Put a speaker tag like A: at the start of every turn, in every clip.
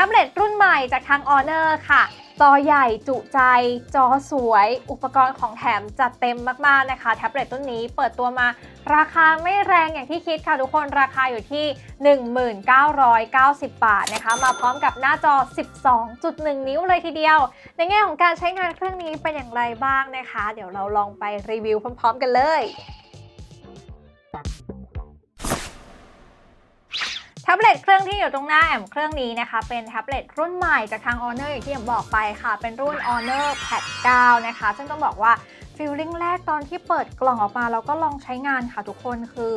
A: ท็บเล็ตรุ่นใหม่จากทาง Honor ค่ะ จอใหญ่จุใจ จอสวย อุปกรณ์ของแถมจัดเต็มมากๆนะคะ แท็บเล็ตรุ่นนี้เปิดตัวมา ราคาไม่แรงอย่างที่คิดค่ะทุกคนราคาอยู่ที่ 1990 บาทนะคะ มาพร้อมกับหน้าจอ 12.1 นิ้วเลยทีเดียว ในแง่ของการใช้งานเครื่องนี้เป็นอย่างไรบ้างนะคะ เดี๋ยวเราลองไปรีวิวพร้อม ๆ กันเลย ท็บเล็ตเครื่องที่อยู่ตรงหน้าแอมเครื่องนี้นะคะ เป็นแท็บเล็ตรุ่นใหม่จากทาง Honor อย่างที่แอมบอกไปค่ะ เป็นรุ่น Honor Pad 9 นะคะ ซึ่งต้องบอกว่าฟีลลิ่งแรกตอนที่เปิดกล่องออกมาแล้วก็ลองใช้งานค่ะทุกคนคือ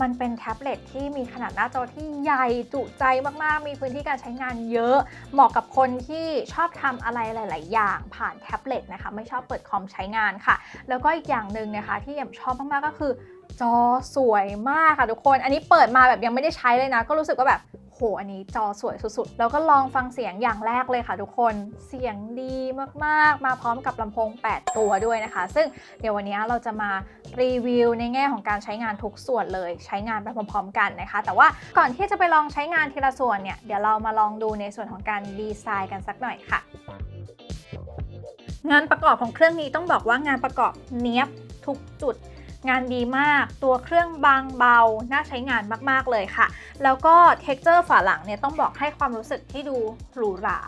A: มันเป็นแท็บเล็ตที่มีขนาดหน้าจอที่ใหญ่จุใจมากๆ มีพื้นที่การใช้งานเยอะ เหมาะกับคนที่ชอบทำอะไรหลาย ๆ อย่างผ่านแท็บเล็ตนะคะ ไม่ชอบเปิดคอมใช้งานค่ะ แล้วก็อีกอย่างหนึ่งนะคะที่แอมชอบมากๆก็คือ จอสวยมากค่ะทุกคน อันนี้เปิดมาแบบยังไม่ได้ใช้เลยนะ ก็รู้สึกว่าแบบโห อันนี้จอสวยสุดๆ แล้วก็ลองฟังเสียงอย่างแรกเลยค่ะทุกคน เสียงดีมากๆ มาพร้อมกับลำโพง 8 ตัวด้วยนะคะ ซึ่งเดี๋ยววันนี้เราจะมารีวิวในแง่ของการใช้งานทุกส่วนเลย ใช้งานไปพร้อมๆ กันนะคะ แต่ว่าก่อนที่จะไปลองใช้งานทีละส่วนเนี่ย เดี๋ยวเรามาลองดูในส่วนของการดีไซน์กันสักหน่อยค่ะ งานประกอบของเครื่องนี้ต้องบอกว่างานประกอบเนี้ยบทุกจุด งานดีมาก ตัวเครื่องบางเบา น่าใช้งานมากๆเลยค่ะ แล้วก็เท็กเจอร์ฝาหลังเนี่ยต้องบอกให้ความรู้สึกที่ดูหรูหรา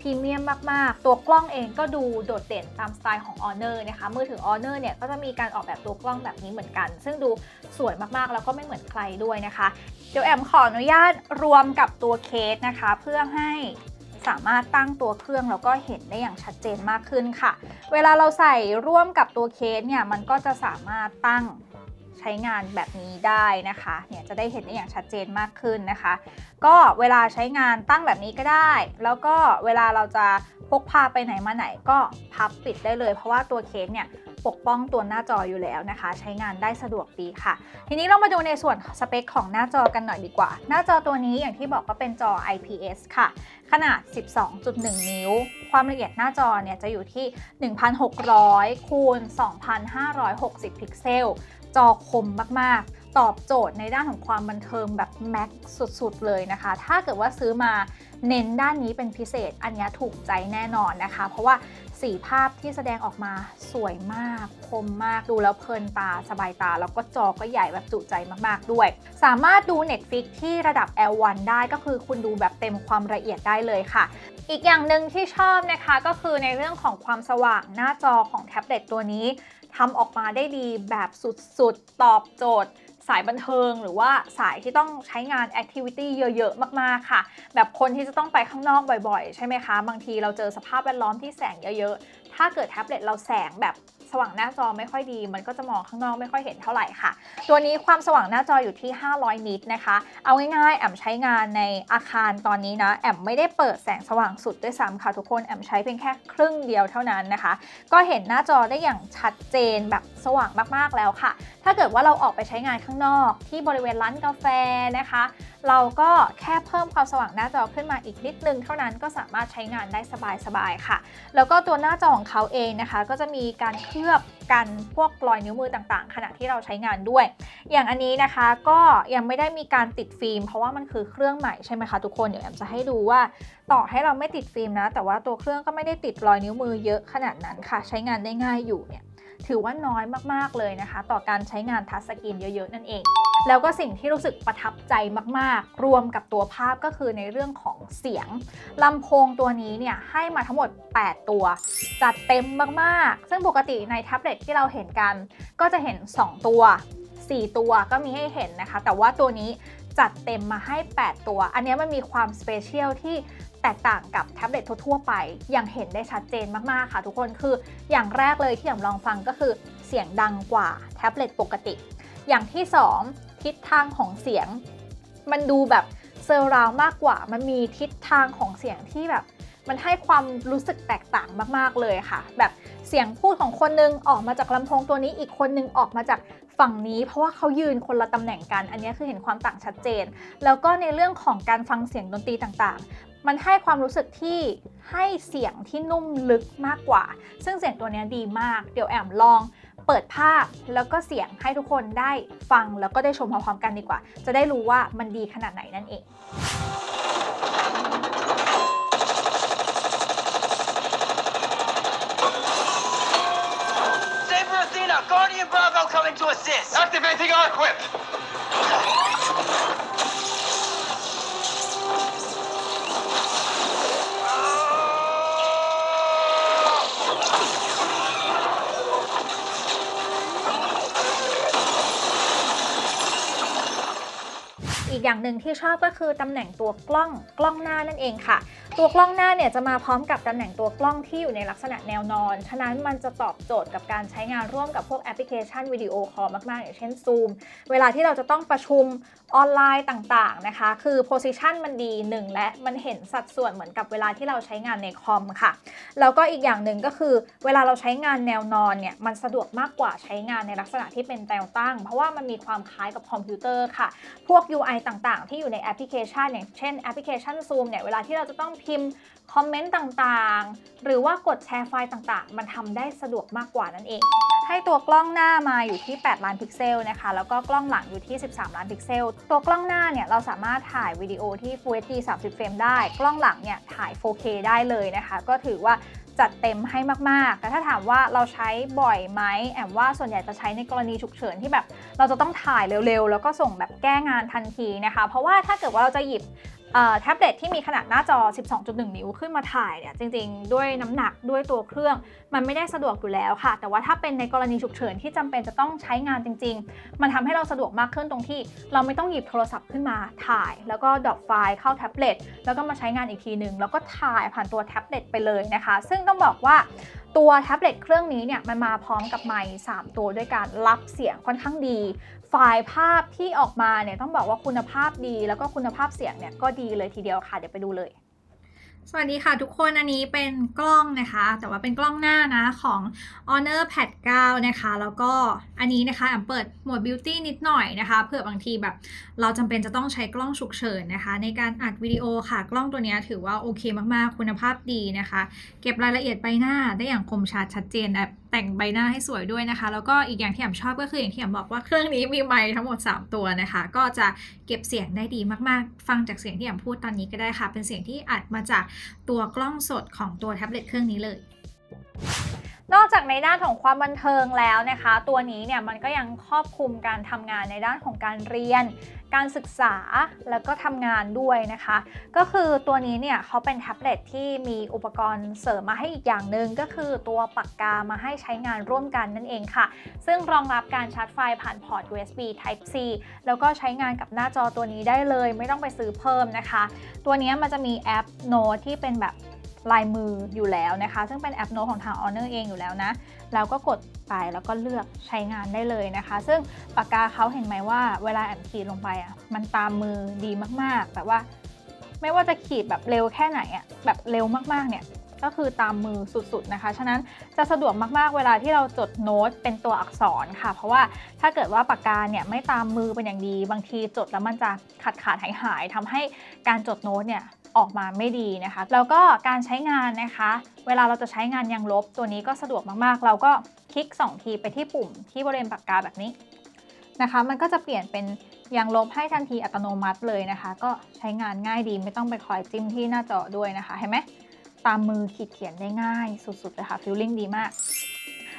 A: พรีเมียมมากๆ ตัวกล้องเองก็ดูโดดเด่นตามสไตล์ของ Honor นะคะ มือถือ Honor เนี่ยก็จะมีการออกแบบตัวกล้องแบบนี้เหมือนกัน ซึ่งดูสวยมากๆ แล้วก็ไม่เหมือนใครด้วยนะคะ เดี๋ยวแอมขออนุญาตรวมกับตัวเคสนะคะ เพื่อให้ สามารถตั้งตัวเครื่องแล้วก็เห็นได้อย่างชัดเจนมากขึ้นค่ะ เวลาเราใส่ร่วมกับตัวเคสเนี่ยมันก็จะสามารถตั้งใช้งานแบบนี้ได้นะคะ เนี่ยจะได้เห็นได้อย่างชัดเจนมากขึ้นนะคะ ก็เวลาใช้งานตั้งแบบนี้ก็ได้ แล้วก็เวลาเราจะพกพาไปไหนมาไหนก็พับปิดได้เลย เพราะว่าตัวเคสเนี่ย ปกป้องตัวหน้าจออยู่แล้วนะคะ ใช้งานได้สะดวกดีค่ะ ทีนี้เรามาดูในส่วนสเปคของหน้าจอกันหน่อยดีกว่า หน้าจอตัวนี้อย่างที่บอกก็เป็นจอ IPS ค่ะ ขนาด 12.1 นิ้ว ความละเอียดหน้าจอเนี่ยจะอยู่ที่ 1,600 คูณ 2,560 พิกเซล จอคมมาก ๆตอบโจทย์ในด้านของความบันเทิงแบบแม็กสุด ๆ เลยนะคะ ถ้าเกิดว่าซื้อมาเน้นด้านนี้เป็นพิเศษ อันนี้ถูกใจแน่นอนนะคะ เพราะว่า สีภาพที่แสดงออกมาสวยมาก คมมากดูแล้วเพลินตาสบายตา แล้วก็จอก็ใหญ่แบบจุใจมากๆด้วย สามารถดู Netflix ที่ระดับ L1 ได้ก็คือคุณดูแบบเต็มความละเอียดได้เลยค่ะ อีกอย่างหนึ่งที่ชอบนะคะก็คือในเรื่องของความสว่างหน้าจอของแท็บเล็ตตัวนี้ทำออกมาได้ดีแบบสุดๆ ตอบโจทย์ สายบันเทิงหรือว่าสายที่ต้องใช้งานแอคทิวิตี้เยอะๆ มากๆ ค่ะ แบบคนที่จะต้องไปข้างนอกบ่อยๆ ใช่ไหมคะ บางทีเราเจอสภาพแวดล้อมที่แสงเยอะๆ ถ้าเกิดแท็บเล็ตเราแสงแบบสว่างหน้าจอไม่ค่อยดี มันก็จะมองข้างนอกไม่ค่อยเห็นเท่าไหร่ค่ะ ตัวนี้ความสว่างหน้าจออยู่ที่ 500 นิตนะคะ เอาง่ายๆ แอมใช้งานในอาคารตอนนี้นะ แอมไม่ได้เปิดแสงสว่างสุดด้วยซ้ำค่ะทุกคน แอมใช้เพียงแค่ครึ่งเดียวเท่านั้นนะคะ ก็เห็นหน้าจอได้อย่างชัดเจนแบบสว่างมากๆแล้วค่ะ ถ้าเกิดว่าเราออกไปใช้งานข้างนอก ที่บริเวณร้านกาแฟนะคะ เราก็แค่เพิ่มความสว่างหน้าจอขึ้นมาอีกนิดนึง เท่านั้นก็สามารถใช้งานได้สบายๆค่ะ แล้วก็ตัวหน้าจอของเขาเองนะคะ ก็จะมีการเคลือบกันพวกรอยนิ้วมือต่างๆ ขณะที่เราใช้งานด้วย อย่างอันนี้นะคะก็ยังไม่ได้มีการติดฟิล์ม เพราะว่ามันคือเครื่องใหม่ใช่ไหมคะทุกคนเดี๋ยวแอมจะให้ดูว่าต่อให้เราไม่ติดฟิล์มนะ แต่ว่าตัวเครื่องก็ไม่ได้ติดรอยนิ้วมือเยอะขนาดนั้นค่ะ ใช้งานได้ง่ายอยู่เนี่ย ถือว่าน้อยมากๆเลยนะคะ ต่อการใช้งานทัชสกรีนเยอะๆ นั่นเอง แล้วก็สิ่งที่รู้สึกประทับใจมากๆ รวมกับตัวภาพก็คือในเรื่องของเสียงลำโพงตัวนี้เนี่ยให้มาทั้งหมด 8 ตัว จัดเต็มมากๆ ซึ่งปกติในแท็บเล็ตที่เราเห็นกัน ก็จะเห็น 2 ตัว 4 ตัวก็มีให้เห็นนะคะ แต่ว่าตัวนี้จัดเต็มมาให้ 8 ตัว อันนี้มันมีความสเปเชียลที่ แตกต่างกับแท็บเล็ตทั่วๆไป อย่างเห็นได้ชัดเจนมากๆค่ะ ทุกคนคืออย่างแรกเลยที่ผมลองฟังก็คือเสียงดังกว่าแท็บเล็ตปกติ อย่างที่ 2 ทิศทางของเสียง มันดูแบบเซอร์ราวมากกว่า มันมีทิศทางของเสียงที่แบบ มันให้ความรู้สึกแตกต่างมากๆเลยค่ะ แบบเสียงพูดของคนนึงออกมาจากลำโพงตัวนี้อีกคนนึงออกมาจากฝั่งนี้ เพราะว่าเขายืนคนละตำแหน่งกัน อันนี้คือเห็นความต่างชัดเจน แล้วก็ในเรื่องของการฟังเสียงดนตรีต่างๆ มันให้ความรู้สึกที่ให้เสียงที่นุ่มลึกมากกว่า ซึ่งเสียงตัวนี้ดีมาก เดี๋ยวแอมลองเปิดภาพแล้วก็เสียงให้ทุกคนได้ฟังแล้วก็ได้ชมพร้อมๆกันดีกว่า จะได้รู้ว่ามันดีขนาดไหนนั่นเอง
B: Guardian Bravo coming to assist.
C: Activating our equip.
A: อย่างหนึ่งที่ชอบก็คือตำแหน่งตัวกล้องกล้องหน้านั่นเองค่ะ ตัวกล้องหน้าเนี่ยจะมาพร้อมกับตำแหน่งตัวกล้องที่อยู่ในลักษณะแนวนอน ฉะนั้นมันจะตอบโจทย์กับการใช้งานร่วมกับพวกแอปพลิเคชันวิดีโอคอลมากๆ อย่างเช่น Zoom เวลาที่เราจะต้องประชุม ออนไลน์ต่างๆนะคะ คือโพซิชันมันดีหนึ่งและมันเห็นสัดส่วนเหมือนกับเวลาที่เราใช้งานในคอมค่ะ แล้วก็อีกอย่างหนึ่งก็คือเวลาเราใช้งานแนวนอนเนี่ยมันสะดวกมากกว่าใช้งานในลักษณะที่เป็นแนวตั้ง เพราะว่ามันมีความคล้ายกับคอมพิวเตอร์ค่ะ พวก UI ต่างๆ ที่อยู่ในแอปพลิเคชันอย่างเช่นแอปพลิเคชัน Zoom เนี่ยเวลาที่เราจะต้องพิมพ์คอมเมนต์ต่างๆ หรือว่ากดแชร์ไฟล์ต่างๆ มันทำได้สะดวกมากกว่านั่นเอง ให้ตัวกล้องหน้ามาอยู่ที่ 8 ล้านพิกเซลนะคะ แล้วก็กล้องหลังอยู่ที่ 13 ล้านพิกเซล ตัวกล้องหน้าเนี่ยเราสามารถถ่ายวิดีโอที่ Full HD 30 เฟรมได้ กล้องหลังเนี่ยถ่าย 4K ได้เลยนะคะ ก็ถือว่าจัดเต็มให้มาก ๆ แต่ถ้าถามว่าเราใช้บ่อยไหมแอมว่าส่วนใหญ่จะใช้ในกรณีฉุกเฉินที่แบบ เราจะต้องถ่ายเร็ว ๆ แล้วก็ส่งแบบแก้งานทันทีนะคะ เพราะว่าถ้าเกิดว่าเราจะหยิบ แท็บเล็ตที่มีขนาดหน้าจอ 12.1 นิ้วขึ้นมาถ่ายเนี่ยจริงๆ ด้วยน้ำหนักด้วยตัวเครื่อง มันไม่ได้สะดวกอยู่แล้วค่ะ แต่ว่าถ้าเป็นในกรณีฉุกเฉินที่จำเป็นจะต้องใช้งานจริง ๆ มันทำให้เราสะดวกมากขึ้นตรงที่ เราไม่ต้องหยิบโทรศัพท์ขึ้นมาถ่าย แล้วก็ดรอปไฟล์เข้าแท็บเล็ตแล้วก็มาใช้งานอีกทีหนึ่งแล้วก็ถ่ายผ่านตัวแท็บเล็ตไปเลยนะคะ ซึ่งต้องบอกว่าตัวแท็บเล็ตเครื่องนี้เนี่ยมันมาพร้อมกับไมค์3ตัวด้วยการรับเสียงค่อนข้างดี ไฟล์ภาพที่ออกมาเนี่ยต้องบอกว่าคุณภาพดี แล้วก็คุณภาพเสียงเนี่ยก็ดีเลยทีเดียวค่ะ เดี๋ยวไปดูเลยสวัสดีค่ะทุกคนอันนี้เป็นกล้องนะคะ แต่ว่าเป็นกล้องหน้านะของ Honor Pad 9 นะคะ แล้วก็อันนี้นะคะแอมเปิดโหมด Beauty นิดหน่อยนะคะเผื่อบางทีแบบ เราจำเป็นจะต้องใช้กล้องฉุกเฉินนะคะ ในการอัดวิดีโอค่ะ กล้องตัวนี้ถือว่าโอเคมากๆคุณภาพดีนะคะ เก็บรายละเอียดใบหน้าได้อย่างคมชัดชัดเจนแบบ แต่งใบหน้าให้สวยด้วยนะคะ แล้วก็อีกอย่างที่แอมชอบก็คืออย่างที่แอมบอกว่าเครื่องนี้มีไมค์ทั้งหมด 3 ตัวนะคะ ก็จะเก็บเสียงได้ดีมากๆ ฟังจากเสียงที่แอมพูดตอนนี้ก็ได้ค่ะ เป็นเสียงที่อัดมาจากตัวกล้องสดของตัวแท็บเล็ตเครื่องนี้เลยนอกจากในด้านของความบันเทิงแล้วนะคะ ตัวนี้เนี่ยมันก็ยังครอบคลุมการทำงานในด้านของการเรียน การศึกษาแล้วก็ทำงานด้วยนะคะ ก็คือตัวนี้เนี่ยเขาเป็นแท็บเล็ตที่มีอุปกรณ์เสริมมาให้อีกอย่างหนึ่งก็คือตัวปากกามาให้ใช้งานร่วมกันนั่นเองค่ะ ซึ่งรองรับการชาร์จไฟผ่านพอร์ต USB Type C แล้วก็ใช้งานกับหน้าจอตัวนี้ได้เลย ไม่ต้องไปซื้อเพิ่มนะคะ ตัวนี้มันจะมีแอปโน้ตที่เป็นแบบ ลายมืออยู่แล้วนะคะ ซึ่งเป็นแอปโน้ตของทาง Honor เองอยู่แล้วนะเราก็กดไปแล้วก็เลือกใช้งานได้เลยนะคะ ซึ่งปากกาเขาเห็นไหมว่าเวลาแอมขีดลงไปอะมันตามมือดีมากๆ แบบว่า ไม่ว่าจะขีดแบบเร็วแค่ไหนอะแบบเร็วมากๆเนี่ย ก็คือตามมือสุดๆนะคะ ฉะนั้นจะสะดวกมากๆ เวลาที่เราจดโน้ตเป็นตัวอักษรค่ะ เพราะว่าถ้าเกิดว่าปากกาเนี่ยไม่ตามมือเป็นอย่างดี บางทีจดแล้วมันจะขาดขาดหายหายทำให้การจดโน้ตเนี่ยออกมาไม่ดีนะคะ แล้วก็การใช้งานนะคะ เวลาเราจะใช้งานยางลบตัวนี้ก็สะดวกมากๆ เราก็คลิก 2 ทีไปที่ปุ่มที่บริเวณปากกาแบบนี้นะคะ มันก็จะเปลี่ยนเป็นยางลบให้ทันทีอัตโนมัติเลยนะคะ ก็ใช้งานง่ายดีไม่ต้องไปคอยจิ้มที่หน้าจอด้วยนะคะ เห็นไหม ตามมือขีดเขียนได้ง่ายสุดๆเลยค่ะฟิลลิ่งดีมาก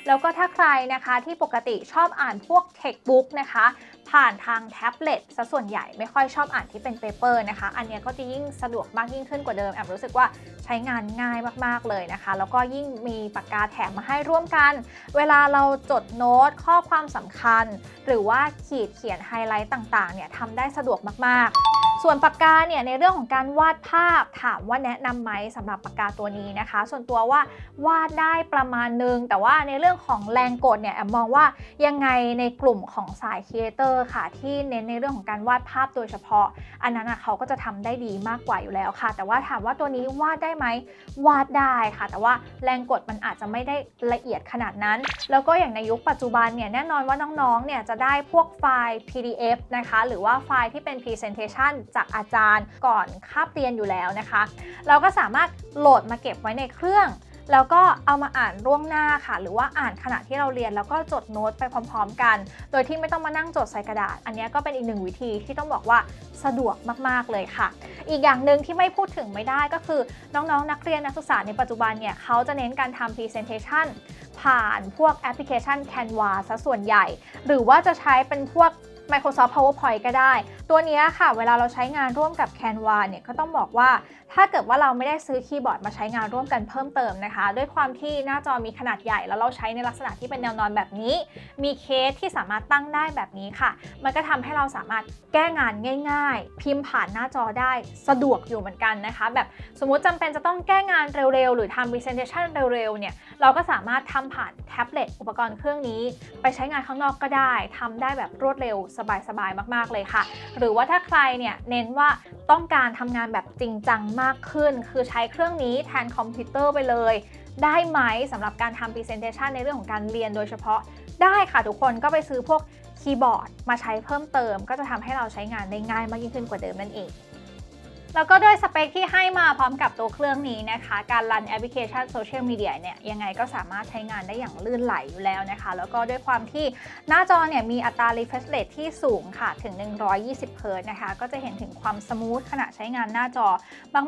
A: แล้วก็ถ้าใครนะคะที่ปกติชอบอ่านพวกเทคบุ๊กนะคะ ผ่านทางแท็บเล็ตซะส่วนใหญ่ไม่ค่อยชอบอ่านที่เป็นเปเปอร์นะคะ อันนี้ก็จะยิ่งสะดวกมากยิ่งขึ้นกว่าเดิมแอบรู้สึกว่าใช้งานง่ายมากๆเลยนะคะ แล้วก็ยิ่งมีปากกาแถมมาให้ร่วมกัน เวลาเราจดโน้ตข้อความสำคัญ หรือว่าขีดเขียนไฮไลท์ต่างๆเนี่ยทำได้สะดวกมากๆ ส่วนปากกาเนี่ยในเรื่องของการวาดภาพถามว่าแนะนำไหมสำหรับปากกาตัวนี้นะคะ ส่วนตัวว่าวาดได้ประมาณนึง แต่ว่าในเรื่องของแรงกดเนี่ยแอมมองว่ายังไงในกลุ่มของสายครีเอเตอร์ค่ะ ที่เน้นในเรื่องของการวาดภาพโดยเฉพาะ อันนั้นนะเขาก็จะทำได้ดีมากกว่าอยู่แล้วค่ะ แต่ว่าถามว่าตัวนี้วาดได้ไหมวาดได้ค่ะ แต่ว่าแรงกดมันอาจจะไม่ได้ละเอียดขนาดนั้น แล้วก็อย่างในยุคปัจจุบันเนี่ยแน่นอนว่าน้องๆเนี่ยจะได้พวกไฟล์ PDF นะคะ หรือว่าไฟล์ที่เป็น Presentation จากอาจารย์ก่อนคาบเรียนอยู่แล้วนะคะ เราก็สามารถโหลดมาเก็บไว้ในเครื่องแล้วก็เอามาอ่านร่วงหน้าค่ะ หรือว่าอ่านขณะที่เราเรียนแล้วก็จดโน้ตไปพร้อม ๆ กัน โดยที่ไม่ต้องมานั่งจดใส่กระดาษ อันนี้ก็เป็นอีกหนึ่งวิธีที่ต้องบอกว่าสะดวกมากๆเลยค่ะ อีกอย่างหนึ่งที่ไม่พูดถึงไม่ได้ก็คือน้องๆนนักเรียนนักศึกษาในปัจจุบันเนี่ยเขาจะเน้นการทำ Presentation ผ่านพวกแอปพลิเคชัน Canva ซะส่วนใหญ่ หรือว่าจะใช้เป็นพวก Microsoft PowerPoint ก็ได้ ตัวนี้ค่ะ เวลาเราใช้งานร่วมกับ Canva เนี่ยก็ต้องบอกว่า ถ้าเกิดว่าเราไม่ได้ซื้อคีย์บอร์ดมาใช้งานร่วมกันเพิ่มเติมนะคะ ด้วยความที่หน้าจอมีขนาดใหญ่ แล้วเราใช้ในลักษณะที่เป็นแนวนอนแบบนี้ มีเคสที่สามารถตั้งได้แบบนี้ค่ะ มันก็ทำให้เราสามารถแก้งานง่าย ๆ พิมพ์ผ่านหน้าจอได้สะดวกอยู่เหมือนกันนะคะ แบบสมมุติจำเป็นจะต้องแก้งานเร็วๆ หรือทำ presentation เร็วๆเนี่ยเราก็สามารถทำผ่านแท็บเล็ตอุปกรณ์เครื่องนี้ ไปใช้งานข้างนอกก็ได้ทำได้แบบรวดเร็วสบายๆมาก ๆ เลยค่ะ หรือว่าถ้าใครเนี่ยเน้นว่าต้องการทำงานแบบจริงจังมากขึ้น คือใช้เครื่องนี้แทนคอมพิวเตอร์ไปเลย ได้ไหมสำหรับการทำ presentation ในเรื่องของการเรียนโดยเฉพาะได้ค่ะทุกคนก็ไปซื้อพวกคีย์บอร์ดมาใช้เพิ่มเติม ก็จะทำให้เราใช้งานได้ง่ายมากยิ่งขึ้นกว่าเดิมนั่นเอง แล้วก็ด้วยสเปคที่ให้มาพร้อมกับตัวเครื่องนี้นะคะ การรันแอปพลิเคชันโซเชียลมีเดียเนี่ยยังไงก็สามารถใช้งานได้อย่างลื่นไหลอยู่แล้วนะคะ แล้วก็ด้วยความที่หน้าจอเนี่ยมีอัตรา refresh rate ที่สูงค่ะถึง 120 เฮิร์ตนะคะ ก็จะเห็นถึงความสมูทขณะใช้งานหน้าจอ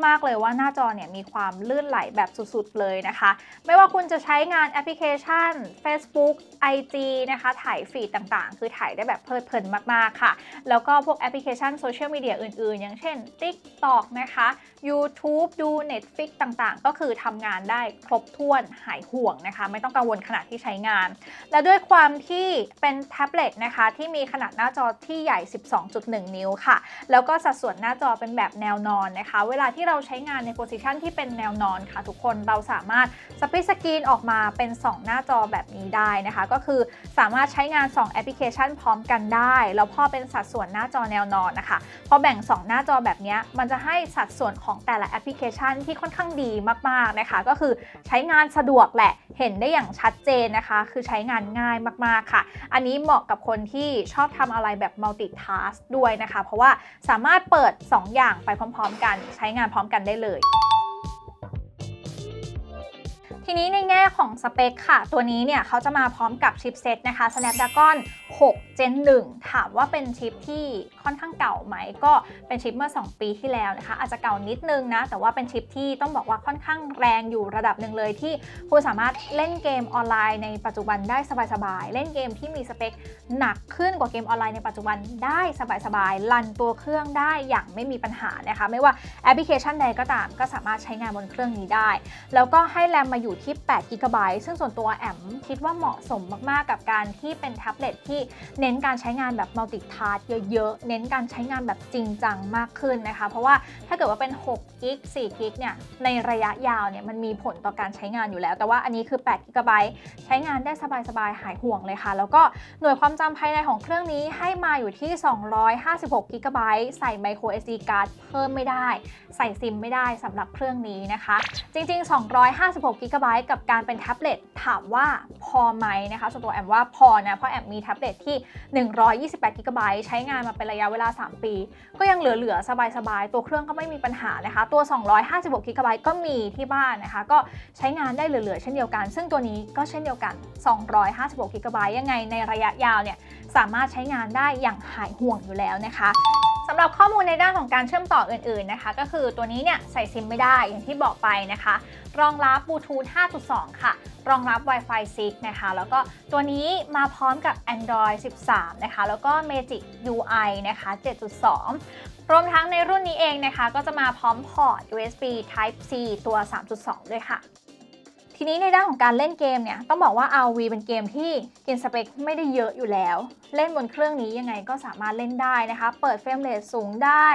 A: มากๆเลยว่าหน้าจอเนี่ยมีความลื่นไหลแบบสุดๆเลยนะคะ ไม่ว่าคุณจะใช้งานแอปพลิเคชัน Facebook IG นะคะถ่ายฟีดต่างๆ คือถ่ายได้แบบเพลิดเพลินมากๆค่ะ แล้วก็พวกแอปพลิเคชันโซเชียลมีเดียอื่นๆ อย่างเช่น TikTok นะคะ YouTube ดู Netflix ต่างๆ ก็คือทำงานได้ครบถ้วนหายห่วงนะคะ ไม่ต้องกังวลขณะที่ใช้งาน และด้วยความที่เป็นแท็บเล็ตนะคะ ที่มีขนาดหน้าจอที่ใหญ่ 12.1 นิ้วค่ะ แล้วก็สัดส่วนหน้าจอเป็นแบบแนวนอนนะคะ เวลาที่เราใช้งานในโพสิชันที่เป็นแนวนอนค่ะ ทุกคนเราสามารถสปิสกรีนออกมาเป็น 2 หน้าจอแบบนี้ได้นะคะ ก็คือสามารถใช้งาน 2 แอปพลิเคชันพร้อมกันได้ แล้วพอเป็นสัดส่วนหน้าจอแนวนอนนะคะ พอแบ่ง 2 หน้าจอแบบนี้มันจะให้สัดส่วนของแต่ละแอปพลิเคชันที่ค่อนข้างดีมากๆนะคะ ก็คือใช้งานสะดวกแหละเห็นได้อย่างชัดเจนนะคะ คือใช้งานง่ายมากๆค่ะ อันนี้เหมาะกับคนที่ชอบทำอะไรแบบ multitask ด้วยนะคะ เพราะว่าสามารถเปิด 2 อย่างไปพร้อม ๆ กัน ใช้งานพร้อมกันได้เลยทีนี้ในแง่ของสเปคค่ะ ตัวนี้เนี่ยเขาจะมาพร้อมกับชิปเซตนะคะ Snapdragon 6 Gen 1 ถามว่าเป็นชิปที่ค่อนข้างเก่าไหม ก็เป็นชิปเมื่อ 2 ปีที่แล้วนะคะ อาจจะเก่านิดนึงนะ แต่ว่าเป็นชิปที่ต้องบอกว่าค่อนข้างแรงอยู่ระดับหนึ่งเลยที่คุณสามารถเล่นเกมออนไลน์ในปัจจุบันได้สบายๆ เล่นเกมที่มีสเปคหนักขึ้นกว่าเกมออนไลน์ในปัจจุบันได้สบายๆ ลันตัวเครื่องได้อย่างไม่มีปัญหานะคะ ไม่ว่าแอปพลิเคชันใดก็ตามก็สามารถใช้งานบนเครื่องนี้ได้ แล้วก็ให้แรมมาอยู่ที่8 g b ซึ่งส่วนตัวแอมคิดว่าเหมาะสมมากๆ กับการที่เป็นแท็บเล็ตที่เน้นการใช้งานแบบมัลติทัสเยอะๆ เน้นการใช้งานแบบจริงจังมากขึ้นนะคะ เพราะว่าถ้าเกิดว่าเป็น6กิก4กิกเนี่ย ในระยะยาวเนี่ยมันมีผลต่อการใช้งานอยู่แล้ว แต่ว่าอันนี้คือ8 g b ใช้งานได้สบายๆ หายห่วงเลยค่ะ แล้วก็หน่วยความจำภายในของเครื่องนี้ให้มาอยู่ที่ 256 g b ใส่ micro SD card เพิ่มไม่ได้ ใส่ซิมไม่ได้สำหรับเครื่องนี้นะคะ จริง ๆ 256 g b กับการเป็นแท็บเล็ตถามว่าพอไหมนะคะส่วนตัวแอมว่าพอนะเพราะแอมมีแท็บเล็ตที่ 128 g b ใช้งานมาเป็นระยะเวลา 3 ปี ก็ยังเหลือๆ สบายๆ ตัวเครื่องก็ไม่มีปัญหานะคะ ตัว 256 g b ก็มีที่บ้านนะคะ ก็ใช้งานได้เหลือๆ เช่นเดียวกัน ซึ่งตัวนี้ก็เช่นเดียวกัน 256 g b ยังไงในระยะยาวเนี่ยสามารถใช้งานได้อย่างหายห่วงอยู่แล้วนะคะ หรับข้อมูลในด้านของการเชื่อมต่ออื่นๆนะคะ ก็คือตัวนี้เนี่ยใส่ซิมไม่ได้อย่างที่บอกไปนะคะ รองรับบลูทูธ 5.2 ค่ะ รองรับ Wi-Fi 6 นะคะ แล้วก็ตัวนี้มาพร้อมกับ Android 13 นะคะ แล้วก็ Magic UI นะคะ 7.2 รวมทั้งในรุ่นนี้เองนะคะ ก็จะมาพร้อมพอร์ต USB Type C ตัว 3.2 ด้วยค่ะทีนี้ในด้านของการเล่นเกมเนี่ยต้องบอกว่า RV เป็นเกมที่กินสเปคไม่ได้เยอะอยู่แล้วเล่นบนเครื่องนี้ยังไงก็สามารถเล่นได้นะคะ เปิดเฟรมเรทสูงได้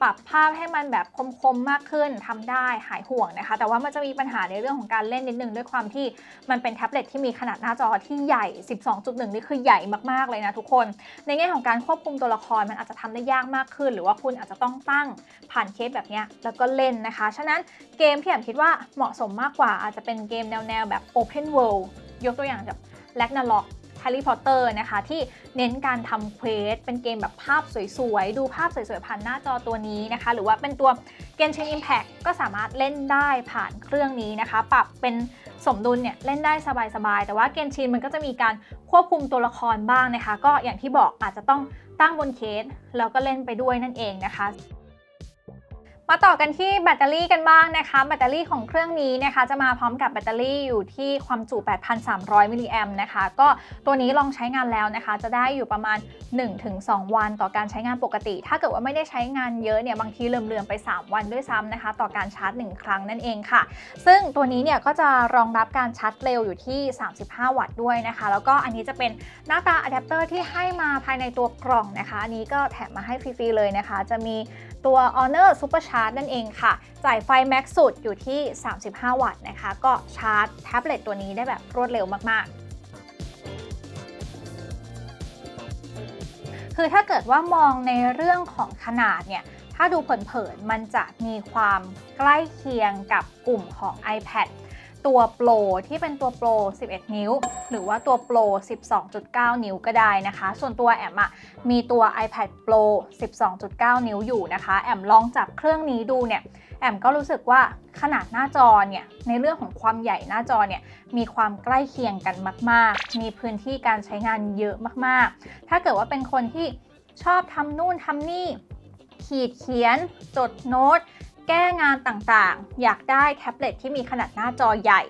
A: ปรับภาพให้มันแบบคมๆมากขึ้นทำได้หายห่วงนะคะ แต่ว่ามันจะมีปัญหาในเรื่องของการเล่นนิดนึงด้วยความที่มันเป็นแท็บเล็ตที่มีขนาดหน้าจอที่ใหญ่ 12.1 นี่คือใหญ่มากๆเลยนะทุกคน ในแง่ของการควบคุมตัวละครมันอาจจะทำได้ยากมากขึ้น หรือว่าคุณอาจจะต้องตั้งผ่านเคสแบบนี้แล้วก็เล่นนะคะ ฉะนั้นเกมที่แอมคิดว่าเหมาะสมมากกว่าอาจจะเป็นเกมแนวๆแบบ Open World ยกตัวอย่างแบบ l a g n a r o k Harry Potter นะคะ ที่เน้นการทำเควสเป็นเกมแบบภาพสวยๆ ดูภาพสวยๆ ผ่านหน้าจอตัวนี้นะคะ หรือว่าเป็นตัว Genshin Impact ก็สามารถเล่นได้ผ่านเครื่องนี้นะคะ ปรับเป็นสมดุลเนี่ยเล่นได้สบายๆ แต่ว่า Genshin มันก็จะมีการควบคุมตัวละครบ้างนะคะ ก็อย่างที่บอกอาจจะต้องตั้งบนเคสแล้วก็เล่นไปด้วยนั่นเองนะคะ มาต่อกันที่แบตเตอรี่กันบ้างนะคะ แบตเตอรี่ของเครื่องนี้นะคะ จะมาพร้อมกับแบตเตอรี่อยู่ที่ความจุ 8,300 มิลลิแอมนะคะ ก็ตัวนี้ลองใช้งานแล้วนะคะ จะได้อยู่ประมาณ 1-2 วันต่อการใช้งานปกติ ถ้าเกิดว่าไม่ได้ใช้งานเยอะเนี่ย บางทีเลื่อมๆไป 3 วันด้วยซ้ำนะคะ ต่อการชาร์จ 1 ครั้งนั่นเองค่ะ ซึ่งตัวนี้เนี่ยก็จะรองรับการชาร์จเร็วอยู่ที่ 35 วัตต์ด้วยนะคะ แล้วก็อันนี้จะเป็นหน้าตาอะแดปเตอร์ที่ให้มาภายในตัวกล่องนะคะ อันนี้ก็แถมมาให้ฟรีๆเลยนะคะ จะมีตัว Honor Super Charge นั่นเองค่ะ จ่ายไฟแม็กซ์สุดอยู่ที่ 35 วัตต์นะคะ ก็ชาร์จแท็บเล็ตตัวนี้ได้แบบรวดเร็วมาก ๆคือถ้าเกิดว่ามองในเรื่องของขนาดเนี่ย ถ้าดูเผินๆ มันจะมีความใกล้เคียงกับกลุ่มของ iPad ตัวโปรที่เป็นตัวโปร 11 นิ้ว หรือว่าตัวโปร 12.9 นิ้วก็ได้นะคะ ส่วนตัวแอมอะมีตัว iPad Pro 12.9 นิ้วอยู่นะคะ แอมลองจับเครื่องนี้ดูเนี่ย แอมก็รู้สึกว่าขนาดหน้าจอเนี่ย ในเรื่องของความใหญ่หน้าจอเนี่ย มีความใกล้เคียงกันมาก ๆ มีพื้นที่การใช้งานเยอะมาก ๆ ถ้าเกิดว่าเป็นคนที่ชอบทำนู่นทำนี่ ขีดเขียน จดโน้ต แก้งานต่างๆ อยากได้แท็บเล็ตที่มีขนาดหน้าจอใหญ่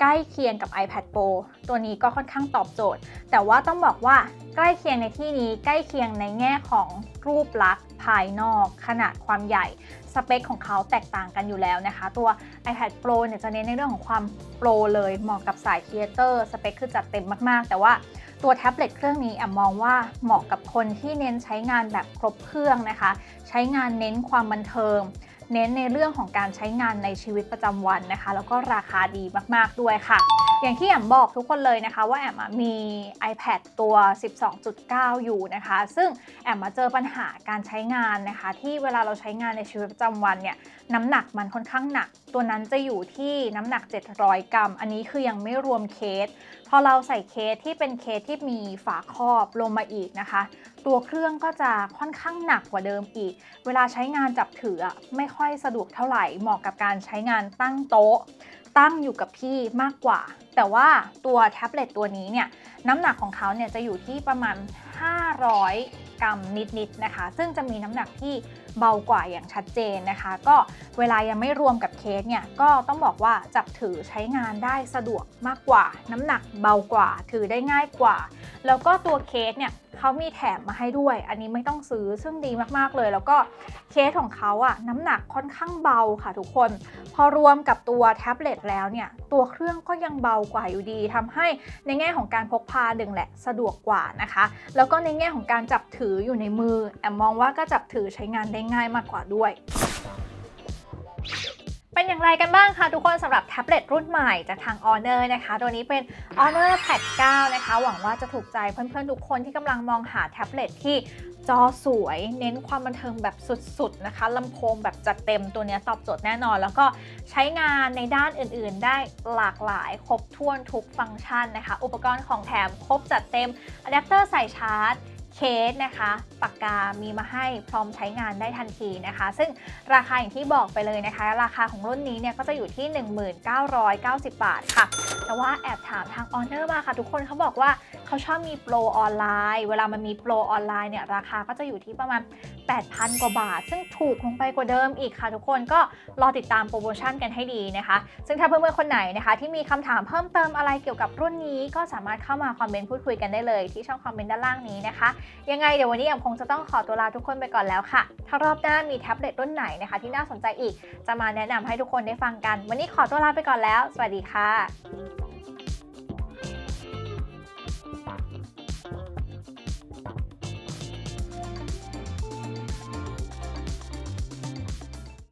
A: ใกล้เคียงกับ iPad Pro ตัวนี้ก็ค่อนข้างตอบโจทย์ แต่ว่าต้องบอกว่าใกล้เคียงในที่นี้ใกล้เคียงในแง่ของรูปลักษณ์ภายนอก ขนาดความใหญ่สเปคของเขาแตกต่างกันอยู่แล้วนะคะ ตัว iPad Pro เนี่ยจะเน้นในเรื่องของความโปรเลยเหมาะกับสายครีเอเตอร์สเปคคือจัดเต็มมากๆ แต่ว่าตัวแท็บเล็ตเครื่องนี้แอมมองว่าเหมาะกับคนที่เน้นใช้งานแบบครบเครื่องนะคะ ใช้งานเน้นความบันเทิง เน้นในเรื่องของการใช้งานในชีวิตประจำวันนะคะ แล้วก็ราคาดีมากๆด้วยค่ะอย่างที่แอมบอกทุกคนเลยนะคะว่าแอมมี iPad ตัว 12.9 อยู่นะคะ ซึ่งแอมมาเจอปัญหาการใช้งานนะคะ ที่เวลาเราใช้งานในชีวิตประจำวันเนี่ยน้ำหนักมันค่อนข้างหนัก ตัวนั้นจะอยู่ที่น้ำหนัก 700 กรัม อันนี้คือยังไม่รวมเคส พอเราใส่เคสที่เป็นเคสที่มีฝาครอบลงมาอีกนะคะ ตัวเครื่องก็จะค่อนข้างหนักกว่าเดิมอีก เวลาใช้งานจับถือไม่ค่อยสะดวกเท่าไหร่เหมาะกับการใช้งานตั้งโต๊ะ ตั้งอยู่กับที่มากกว่า แต่ว่าตัวแท็บเล็ตตัวนี้เนี่ยน้ำหนักของเขาเนี่ยจะอยู่ที่ประมาณ 500 กรัมนิดๆนะคะ ซึ่งจะมีน้ำหนักที่เบากว่าอย่างชัดเจนนะคะ ก็เวลายังไม่รวมกับเคสเนี่ยก็ต้องบอกว่าจับถือใช้งานได้สะดวกมากกว่า น้ำหนักเบากว่าถือได้ง่ายกว่า แล้วก็ตัวเคสเนี่ย เขามีแถมมาให้ด้วย อันนี้ไม่ต้องซื้อซึ่งดีมากๆเลย แล้วก็เคสของเขาอะน้ำหนักค่อนข้างเบาค่ะทุกคน พอรวมกับตัวแท็บเล็ตแล้วเนี่ย ตัวเครื่องก็ยังเบากว่าอยู่ดีทำให้ในแง่ของการพกพาดึงแหละสะดวกกว่านะคะ แล้วก็ในแง่ของการจับถืออยู่ในมือ แอมมองว่าก็จับถือใช้งานได้ง่ายมากกว่าด้วย เป็นอย่างไรกันบ้างคะทุกคนสำหรับแท็บเล็ตรุ่นใหม่จากทาง Honor นะคะ ตัวนี้เป็น Honor Pad 9 นะคะ หวังว่าจะถูกใจเพื่อนๆ ทุกคนที่กำลังมองหาแท็บเล็ตที่จอสวย เน้นความบันเทิงแบบสุดๆนะคะลำโพงแบบจัดเต็มตัวนี้ตอบโจทย์แน่นอน แล้วก็ใช้งานในด้านอื่นๆ ได้หลากหลายครบถ้วนทุกฟังก์ชันนะคะ อุปกรณ์ของแถมครบจัดเต็มอะแดปเตอร์ใส่ชาร์จ เคสนะคะปากกามีมาให้พร้อมใช้งานได้ทันทีนะคะ ซึ่งราคาอย่างที่บอกไปเลยนะคะ ราคาของรุ่นนี้เนี่ยก็จะอยู่ที่ 1990 บาทค่ะ แต่ว่าแอบถามทาง Honor มาค่ะ ทุกคนเขาบอกว่าเขาชอบมีโปรออนไลน์ เวลามันมีโปรออนไลน์เนี่ยราคาก็จะอยู่ที่ประมาณ 8,000 กว่าบาท ซึ่งถูกลงไปกว่าเดิมอีกค่ะ ทุกคนก็รอติดตามโปรโมชั่นกันให้ดีนะคะ ซึ่งถ้าเพื่อนๆคนไหนนะคะ ที่มีคำถามเพิ่มเติมอะไรเกี่ยวกับรุ่นนี้ก็สามารถเข้ามาคอมเมนต์พูดคุยกันได้เลยที่ช่องคอมเมนต์ด้านล่างนี้นะคะยังไงเดี๋ยววันนี้แอมคงจะต้องขอตัวลาทุกคนไปก่อนแล้วค่ะ ถ้ารอบหน้ามีแท็บเล็ตรุ่นไหนนะคะ ที่น่าสนใจอีกจะมาแนะนำให้ทุกคนได้ฟังกัน วันนี้ขอตัวลาไปก่อนแล้ว สวัสดีค่ะ